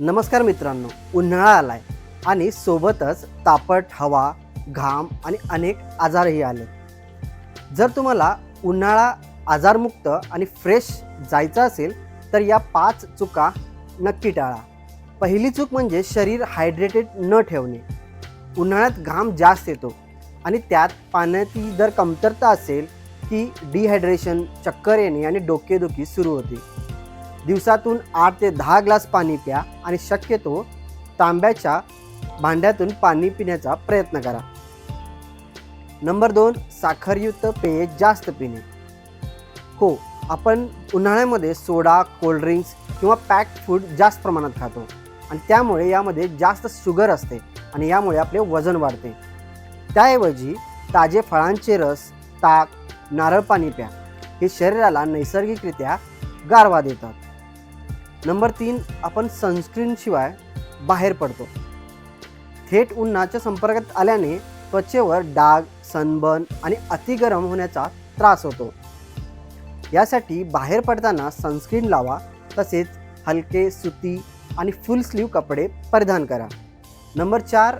नमस्कार मित्रांनो उन्हाळा आलाय आणि सोबतच तापट हवा घाम आणि अनेक आजारही आले. जर तुम्हाला उन्हाळा आजारमुक्त आणि फ्रेश जायचं असेल तर या पाच चुका नक्की टाळा. पहिली चूक म्हणजे शरीर हायड्रेटेड न ठेवणे. उन्हाळ्यात घाम जास्त येतो आणि त्यात पाण्याची जर कमतरता असेल की डिहायड्रेशन चक्कर येणे आणि डोकेदुखी सुरू होते. दिवसातून आठ ते दहा ग्लास पाणी प्या आणि शक्यतो तांब्याच्या भांड्यातून पाणी पिण्याचा प्रयत्न करा. नंबर दोन साखरयुक्त पेये जास्त पिणे. हो आपण उन्हाळ्यामध्ये सोडा कोल्ड्रिंक्स किंवा पॅक्ड फूड जास्त प्रमाणात खातो आणि त्यामुळे यामध्ये जास्त शुगर असते आणि यामुळे आपले वजन वाढते. त्याऐवजी ताजे फळांचे रस ताक नारळ पाणी प्या. हे शरीराला नैसर्गिकरित्या गारवा देतात. नंबर तीन आपण सनस्क्रीनशिवाय बाहेर पडतो. थेट उन्हाच्या संपर्कात आल्याने त्वचेवर डाग सनबर्न आणि अतिगरम होण्याचा त्रास होतो. यासाठी बाहेर पडताना सनस्क्रीन लावा तसेच हलके सुती आणि फुल स्लीव कपडे परिधान करा. नंबर चार